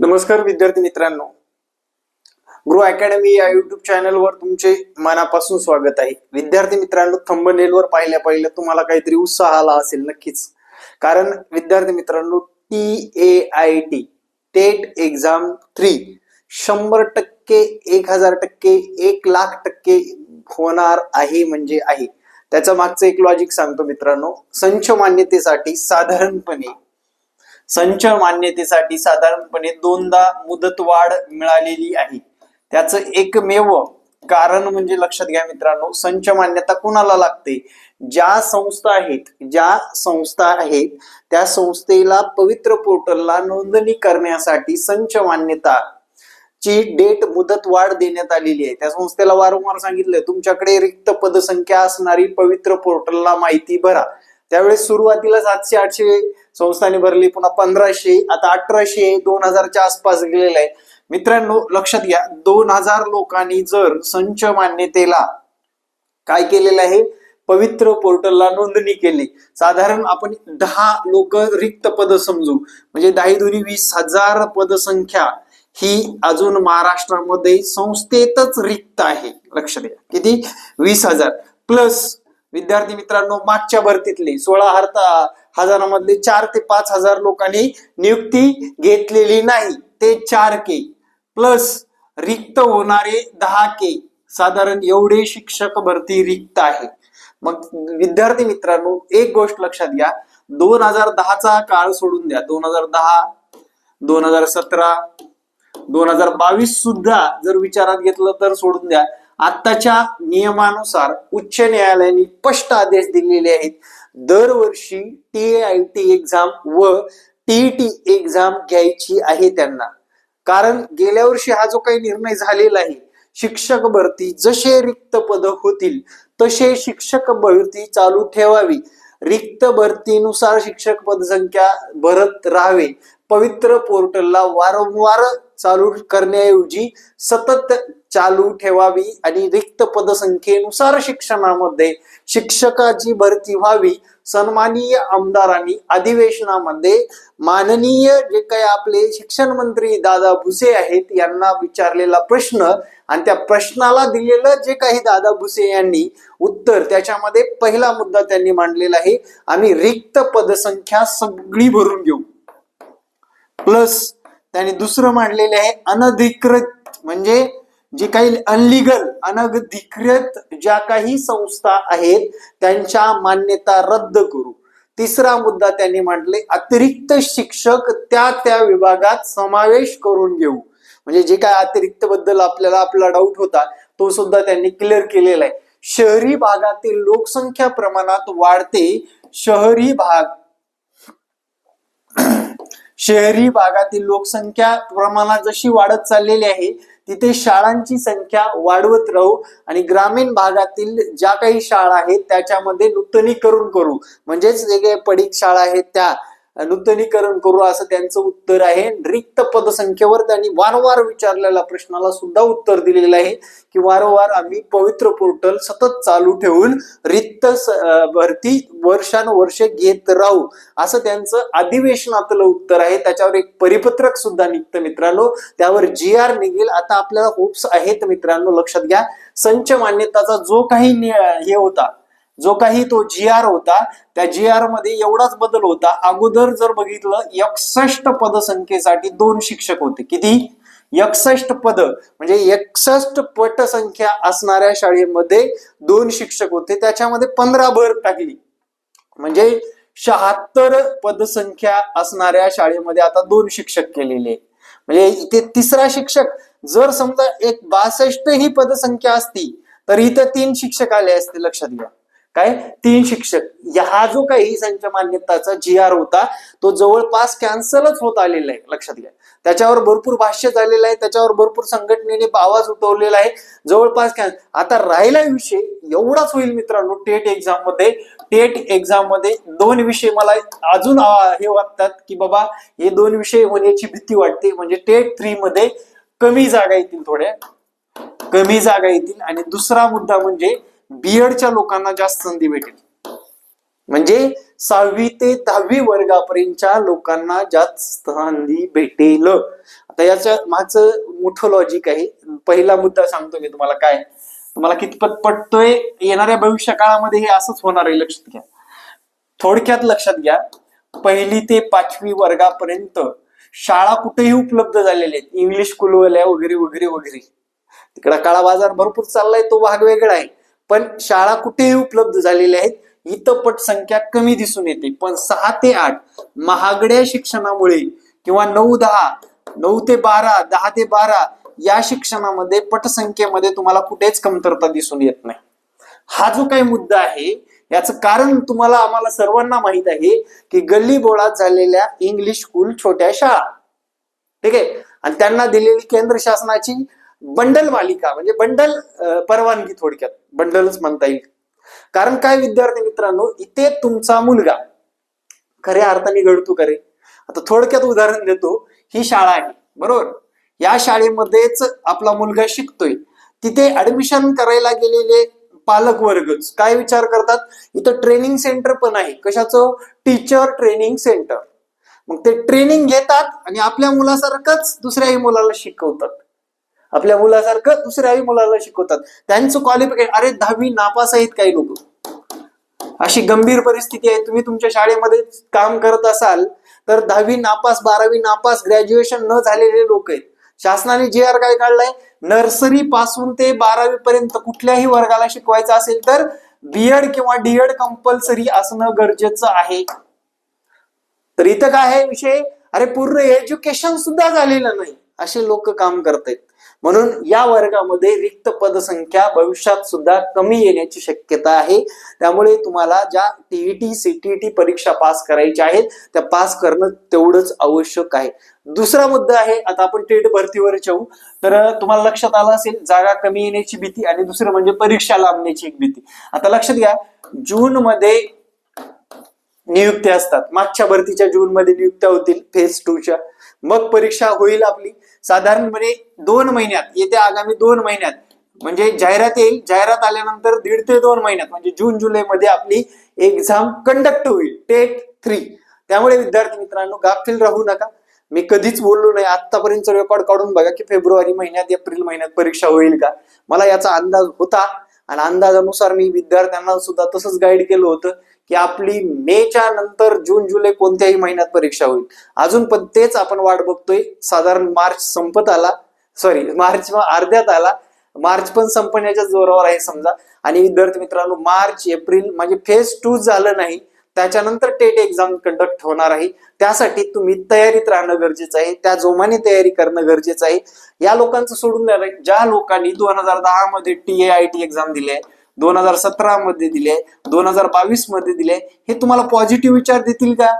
नमस्कार विद्यार्थी मित्रांनो. गृह अकॅडमी या युट्यूब चॅनलवर तुमचे मनापासून स्वागत आहे. विद्यार्थी मित्रांनो थंबनेलवर पाहिल्या पाहिलं तुम्हाला काहीतरी उत्साह आला असेल नक्कीच. कारण विद्यार्थी मित्रांनो T A I T TAIT exam three शंभर टक्के एक हजार टक्के एक लाख टक्के होणार आहे म्हणजे आहे. त्याच्या मागचं एक लॉजिक सांगतो मित्रांनो. संच मान्यतेसाठी साधारणपणे संच मान्यतेसाठी साधारणपणे दोनदा मुदतवाढ मिळालेली आहे. त्याचं एकमेव कारण म्हणजे लक्षात घ्या मित्रांनो संच मान्यता कुणाला लागते? ज्या संस्था आहेत ज्या संस्था आहेत त्या संस्थेला पवित्र पोर्टलला नोंदणी करण्यासाठी संच मान्यता ची डेट मुदत वाढ देण्यात आलेली आहे. त्या संस्थेला वारंवार सांगितलंय तुमच्याकडे रिक्त पदसंख्या असणारी पवित्र पोर्टलला माहिती भरा. त्यावेळेस सुरुवातीला सातशे आठशे संस्थांनी भरली पुन्हा पंधराशे आता अठराशे दोन हजारच्या आसपास गेलेला आहे. मित्रांनो लक्षात घ्या दोन हजार लोकांनी जर संच मान्यतेला काय केलेलं आहे? पवित्र पोर्टलला नोंदणी केली. साधारण आपण दहा लोक रिक्त पद समजू. म्हणजे दहा दोन्ही वीस हजार पदसंख्या ही अजून महाराष्ट्रामध्ये संस्थेतच रिक्त आहे. लक्ष द्या किती? वीस हजार. प्लस विद्यार्थी मित्रांनो मागच्या भरतीतले सोळा हरता हजारामधले चार ते पाच हजार लोकांनी नियुक्ती घेतलेली नाही. ते चार के. प्लस रिक्त होणारे दहा के. साधारण एवढे शिक्षक भरती रिक्त आहे. मग विद्यार्थी मित्रांनो एक गोष्ट लक्षात घ्या. दोन हजार दहाचा काळ सोडून द्या. दोन हजार दहा दोन हजार सतरा दोन हजार बावीस सुद्धा जर विचारात घेतलं तर सोडून द्या. आत्ताच्या नियमानुसार उच्च न्यायालयाने स्पष्ट आदेश दिलेले आहेत. दरवर्षी टी आय टी एक्झाम व टीईटी एक्झाम घ्यायची आहे त्यांना. कारण गेल्या वर्षी हा जो काही निर्णय झालेला आहे शिक्षक भरती जसे रिक्त पद होतील तसे शिक्षक भरती चालू ठेवावी. रिक्त भरतीनुसार शिक्षक पदसंख्या भरत राहावे. पवित्र पोर्टलला वारंवार चालू करण्याऐवजी सतत चालू ठेवावी आणि रिक्त पदसंख्येनुसार शिक्षणामध्ये शिक्षकाची भरती व्हावी. सन्माननीय आमदारांनी अधिवेशनामध्ये माननीय जे काही आपले शिक्षण मंत्री दादा भुसे आहेत यांना विचारलेला प्रश्न आणि त्या प्रश्नाला दिलेलं जे काही दादा भुसे यांनी उत्तर त्याच्यामध्ये पहिला मुद्दा त्यांनी मांडलेला आहे. आम्ही रिक्त पदसंख्या सगळी भरून घेऊ. प्लस त्याने दुसरं मांडलेले आहे अनधिकृत म्हणजे जे काही अनलिगल अनधिकृत ज्या काही संस्था आहेत त्यांच्या मान्यता रद्द करू. तिसरा मुद्दा त्यांनी मांडले अतिरिक्त शिक्षक त्या त्या विभागात समावेश करून घेऊ. म्हणजे जे काय अतिरिक्त बद्दल आपल्याला आपला डाऊट होता तो सुद्धा त्यांनी क्लिअर केलेला आहे. शहरी भागातील लोकसंख्या प्रमाणात वाढते शहरी भाग शहरी भागातील लोकसंख्या प्रमाणात जशी वाढत चाललेली आहे. तिथे शाळांची संख्या वाढवत राहू आणि ग्रामीण भागातील ज्या काही शाळा आहेत त्याच्यामध्ये नूतनीकरण करू. म्हणजेच जे काही पडीक शाळा आहेत त्या. नूतनीकरण करू असं त्यांचं उत्तर आहे. रिक्त पदसंख्येवर त्यांनी वारंवार विचारलेल्या प्रश्नाला सुद्धा उत्तर दिलेलं आहे की वारंवार आम्ही पवित्र पोर्टल सतत चालू ठेवून रिक्त भरती वर्षानुवर्ष घेत राहू असं त्यांचं अधिवेशनातलं उत्तर आहे. त्याच्यावर एक परिपत्रक सुद्धा निघतं मित्रांनो. त्यावर जी आर निघेल. आता आपल्याला होप्स आहेत मित्रांनो लक्षात घ्या. संच मान्यताचा जो काही नि- हे होता जो काही तो जी आर होता त्या जी आरमध्ये एवढाच बदल होता. अगोदर जर बघितलं एकसष्ट पदसंख्येसाठी दोन शिक्षक होते. किती? एकसष्ट पद. म्हणजे एकसष्ट पटसंख्या असणाऱ्या शाळेमध्ये दोन शिक्षक होते. त्याच्यामध्ये पंधरा भर टाकली. म्हणजे शहात्तर पदसंख्या असणाऱ्या शाळेमध्ये आता दोन शिक्षक केलेले. म्हणजे इथे तिसरा शिक्षक जर समजा एक बासष्ट ही पदसंख्या असती तर इथं तीन शिक्षक आले असते लक्षात घ्या. काय? तीन शिक्षक. या- हा जो काही संच मान्यताचा जी आर होता तो जवळपास कॅन्सलच होत आलेला आहे लक्षात घ्या. त्याच्यावर भरपूर भाष्य झालेलं आहे त्याच्यावर भरपूर संघटनेने आवाज उठवलेला आहे. जवळपास कॅन आता राहिला विषय एवढाच होईल मित्रांनो टेट एक्झाममध्ये. टेट एक्झाममध्ये दोन विषय मला अजून हे वाटतात की बाबा हे दोन विषय होण्याची भीती वाटते. म्हणजे टेट थ्री मध्ये कमी जागा येतील थोड्या. कमी जागा येतील. आणि दुसरा मुद्दा म्हणजे बीएडच्या लोकांना जास्त संधी भेटेल. म्हणजे सहावी ते दहावी वर्गापर्यंतच्या लोकांना जास्त संधी भेटेल. आता याच्या मागचं मोठं लॉजिक आहे. पहिला मुद्दा सांगतो मी तुम्हाला काय. तुम्हाला कितपत पटतोय येणाऱ्या भविष्य काळामध्ये हे असंच होणार आहे लक्षात घ्या. थोडक्यात लक्षात घ्या. पहिली ते पाचवी वर्गापर्यंत शाळा कुठेही उपलब्ध झालेल्या आहेत. इंग्लिश स्कूलवाल्या वगैरे वगैरे वगैरे. तिकडे काळा बाजार भरपूर चाललाय तो भाग वेगळा आहे. पण शाळा कुठेही उपलब्ध झालेल्या आहेत. इथं पटसंख्या कमी दिसून येते. पण सहा ते आठ महागड्या शिक्षणामुळे किंवा नऊ दहा नऊ ते बारा दहा ते बारा या शिक्षणामध्ये पटसंख्येमध्ये तुम्हाला कुठेच कमतरता दिसून येत नाही. हा जो काही मुद्दा आहे याचं कारण तुम्हाला आम्हाला सर्वांना माहीत आहे की गल्ली बोळात झालेल्या इंग्लिश स्कूल छोट्या शाळा. ठीक आहे? आणि त्यांना दिलेली केंद्र शासनाची बंडल मालिका म्हणजे बंडल परवानगी थोडक्यात बंडलच म्हणता येईल. कारण काय विद्यार्थी मित्रांनो इथे तुमचा मुलगा खऱ्या अर्थाने घडतो करे आता थोडक्यात उदाहरण देतो ही शाळा आहे बरोबर? या शाळेमध्येच आपला मुलगा शिकतोय. तिथे ऍडमिशन करायला गेलेले पालक वर्गच काय विचार करतात? इथं ट्रेनिंग सेंटर पण आहे. कशाचं? टीचर ट्रेनिंग सेंटर मग ते ट्रेनिंग घेतात आणि आपल्या मुलासारखंच दुसऱ्याही मुलाला शिकवतात. आपल्या मुलासारखं दुसऱ्याही मुलाला शिकवतात. त्यांचं क्वालिफिकेशन अरे दहावी नापास आहेत काही लोक. अशी गंभीर परिस्थिती आहे. तुम्ही तुमच्या शाळेमध्ये काम करत असाल तर दहावी नापास बारावी नापास ग्रॅज्युएशन न झालेले लोक आहेत. शासनाने जे आर काय काढलाय? नर्सरी पासून ते बारावी पर्यंत कुठल्याही वर्गाला शिकवायचं असेल तर बीएड किंवा डीएड कंपल्सरी असणं गरजेचं आहे. तर इथं काय आहे विषय? अरे पूर्ण एज्युकेशन सुद्धा झालेलं नाही. असे लोक काम करतायत. म्हणून या वर्गामध्ये रिक्त पदसंख्या भविष्यात सुद्धा कमी येण्याची शक्यता आहे. त्यामुळे तुम्हाला ज्या टीईटी सीटीईटी परीक्षा पास करायच्या आहेत त्या पास करणं तेवढंच आवश्यक आहे. दुसरा मुद्दा आहे आता आपण टेट भरतीवर येऊ तर तुम्हाला लक्षात आलं असेल जागा कमी येण्याची भीती आणि दुसरं म्हणजे परीक्षा लांबण्याची एक भीती. आता लक्षात घ्या जून मध्ये नियुक्त्या असतात. मागच्या भरतीच्या जून मध्ये नियुक्त्या होतील फेज टूच्या मग परीक्षा होईल आपली. साधारणपणे दोन महिन्यात येत्या आगामी दोन महिन्यात. म्हणजे जाहिरात येईल जाहिरात आल्यानंतर दीड ते दोन महिन्यात म्हणजे जून जुलै मध्ये आपली एक्झाम कंडक्ट होईल टेट थ्री. त्यामुळे विद्यार्थी मित्रांनो गाफील राहू नका. मी कधीच बोललो नाही आतापर्यंत रेकॉर्ड काढून बघा की फेब्रुवारी महिन्यात एप्रिल महिन्यात परीक्षा होईल का. मला याचा अंदाज होता आणि अंदाजानुसार मी विद्यार्थ्यांना सुद्धा तसंच गाईड केलं होतं की आपली मेच्या नंतर जून जुलै कोणत्याही महिन्यात परीक्षा होईल. अजून पण तेच आपण वाट बघतोय. साधारण मार्च संपत आला. सॉरी मार्च अर्ध्यात आला. मार्च पण संपण्याच्या जोरावर आहे समजा. आणि विद्यार्थी मित्रांनो मार्च एप्रिल म्हणजे फेज टू झालं नाही. त्याच्यानंतर टेट एक्झाम कंडक्ट होणार आहे. त्यासाठी तुम्ही तयारीत राहणं गरजेचं आहे. त्या जोमाने तयारी करणं गरजेचं आहे. या लोकांचं सोडून द्या. ज्या लोकांनी दोन हजार दहा मध्ये T A I T exam दिली आहे दोन हजार सतरा मध्ये दिले दोन हजार बावीसमध्ये दिले. हे तुम्हाला पॉझिटिव्ह विचार देतील का?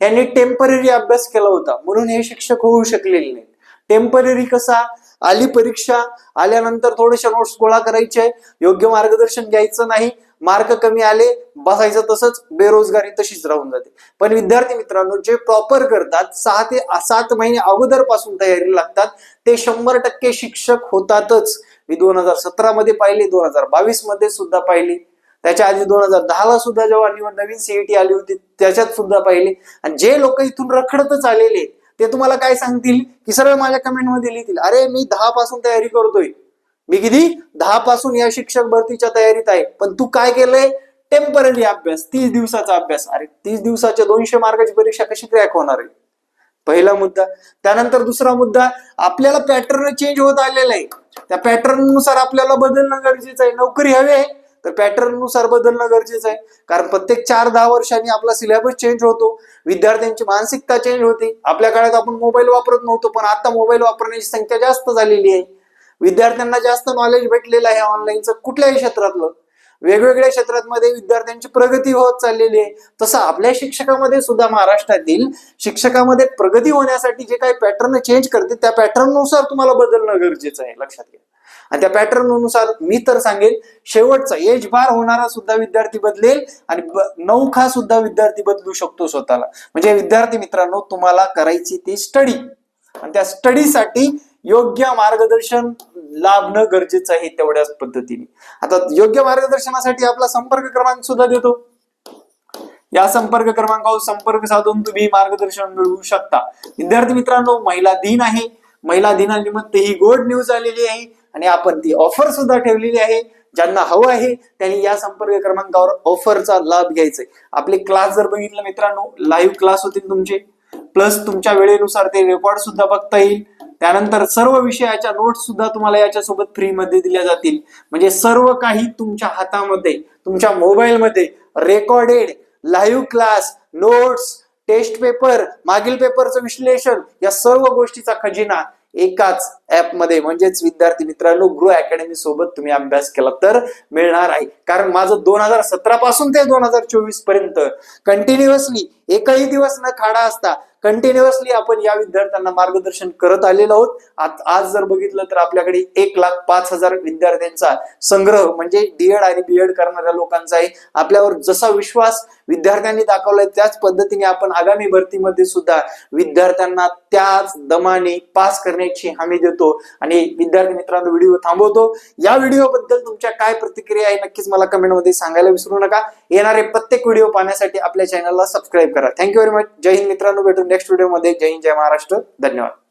यांनी टेंपररी अभ्यास केला होता. म्हणून हे शिक्षक होऊ शकलेले नाहीत. टेंपररी कसा? आली परीक्षा आल्यानंतर थोडेसे नोट्स गोळा करायचे. योग्य मार्गदर्शन घ्यायचं नाही. मार्क कमी आले बसायचं तसंच बेरोजगारी तशीच राहून जाते. पण विद्यार्थी मित्रांनो जे प्रॉपर करतात सहा ते सात महिने अगोदरपासून तयारी लागतात ते शंभर टक्के शिक्षक होतातच. मी दोन हजार सतरा मध्ये पाहिली दोन हजार बावीसमध्ये सुद्धा पाहिली. त्याच्या आधी दोन हजार दहा ला सुद्धा जेव्हा निवड नवीन सीईटी आली होती त्याच्यात सुद्धा पाहिली. आणि जे लोक इथून रखडतच आलेले ते तुम्हाला काय सांगतील? की सरळ माझ्या कमेंटमध्ये लिहितील अरे मी दहा पासून तयारी करतोय. मी किती? दहा पासून या शिक्षक भरतीच्या तयारीत आहे. पण तू काय केलंय? टेंपररी अभ्यास तीस दिवसाचा अभ्यास. अरे तीस दिवसाच्या दोनशे मार्काची परीक्षा कशी क्रॅक होणार आहे? पहिला मुद्दा. त्यानंतर दुसरा मुद्दा आपल्याला पॅटर्न चेंज होत आलेला आहे. त्या पॅटर्ननुसार आपल्याला बदलणं गरजेचं आहे. नोकरी हवी आहे तर पॅटर्ननुसार बदलणं गरजेचं आहे. कारण प्रत्येक चार दहा वर्षांनी आपला सिलेबस चेंज होतो. विद्यार्थ्यांची मानसिकता चेंज होते. आपल्या काळात आपण मोबाईल वापरत नव्हतो पण आता मोबाईल वापरण्याची संख्या जास्त झालेली आहे. विद्यार्थ्यांना जास्त नॉलेज भेटलेलं आहे ऑनलाईनचं कुठल्याही क्षेत्रातलं. वेगवेगळ्या क्षेत्रांमध्ये विद्यार्थ्यांची प्रगती होत चाललेली आहे. तसं आपल्या शिक्षकामध्ये सुद्धा महाराष्ट्रातील शिक्षकामध्ये प्रगती होण्यासाठी जे काही पॅटर्न चेंज करते त्या पॅटर्ननुसार तुम्हाला बदलणं गरजेचं आहे लक्षात घ्या. आणि त्या पॅटर्ननुसार मी तर सांगेन शेवटचा एज बार होणारा सुद्धा विद्यार्थी बदलेल आणि नौखा सुद्धा विद्यार्थी बदलू शकतो स्वतःला. म्हणजे विद्यार्थी मित्रांनो तुम्हाला करायची ती स्टडी आणि त्या स्टडीसाठी योग्य मार्गदर्शन लाभणं गरजेचं आहे तेवढ्याच पद्धतीने. आता योग्य मार्गदर्शनासाठी आपला संपर्क क्रमांक सुद्धा देतो. या संपर्क क्रमांकावर संपर्क साधून तुम्ही मार्गदर्शन मिळवू शकता. विद्यार्थी मित्रांनो महिला दिन आहे. महिला दिनानिमित्त ही गोड न्यूज आलेली आहे आणि आपण ती ऑफर सुद्धा ठेवलेली आहे. ज्यांना हवं आहे त्यांनी या संपर्क क्रमांकावर ऑफरचा लाभ घ्यायचा आहे आपले क्लास जर बघितलं मित्रांनो लाईव्ह क्लास होतील तुमचे. प्लस तुमच्या वेळेनुसार ते रेकॉर्ड सुद्धा बघता येईल. त्यानंतर सर्व विषयाच्या नोट्स सुद्धा तुम्हाला याच्यासोबत फ्री मध्ये दिल्या जातील. म्हणजे सर्व काही तुमच्या हातामध्ये तुमच्या मोबाईलमध्ये recorded live class notes test paper मागील पेपरचं विश्लेषण या सर्व गोष्टीचा खजिना एकाच ऍपमध्ये. म्हणजेच विद्यार्थी मित्रांनो गृह अकॅडमी सोबत तुम्ही अभ्यास केला तर मिळणार आहे. कारण माझं दोन हजार सतरा पासून ते दोन हजार चोवीसपर्यंत कंटिन्युअसली एकही दिवस न खाडा असता कंटिन्युअसली आपण या विद्यार्थ्यांना मार्गदर्शन करत आलेलो आहोत. आज जर बघितलं तर आपल्याकडे एक लाख पाच हजार विद्यार्थ्यांचा संग्रह म्हणजे डीएड आणि बीएड करणाऱ्या लोकांचा आहे. आपल्यावर जसा विश्वास विद्यार्थ्यांनी दाखवलाय त्याच पद्धतीने आपण आगामी भरतीमध्ये सुद्धा विद्यार्थ्यांना त्याच दमाने पास करण्याची हमी देतो आणि विद्यार्थी मित्रांनो व्हिडिओ थांबवतो. या व्हिडिओ बद्दल तुमच्या काय प्रतिक्रिया आहे नक्कीच मला कमेंटमध्ये सांगायला विसरू नका. येणारे प्रत्येक व्हिडिओ पाहण्यासाठी आपल्या चॅनलला सबस्क्राईब करा. थँक्यू व्हेरी मच जय हिंद मित्रांनो. भेटू नेक्स्ट व्हिडिओमध्ये जय हिंद जय महाराष्ट्र. धन्यवाद.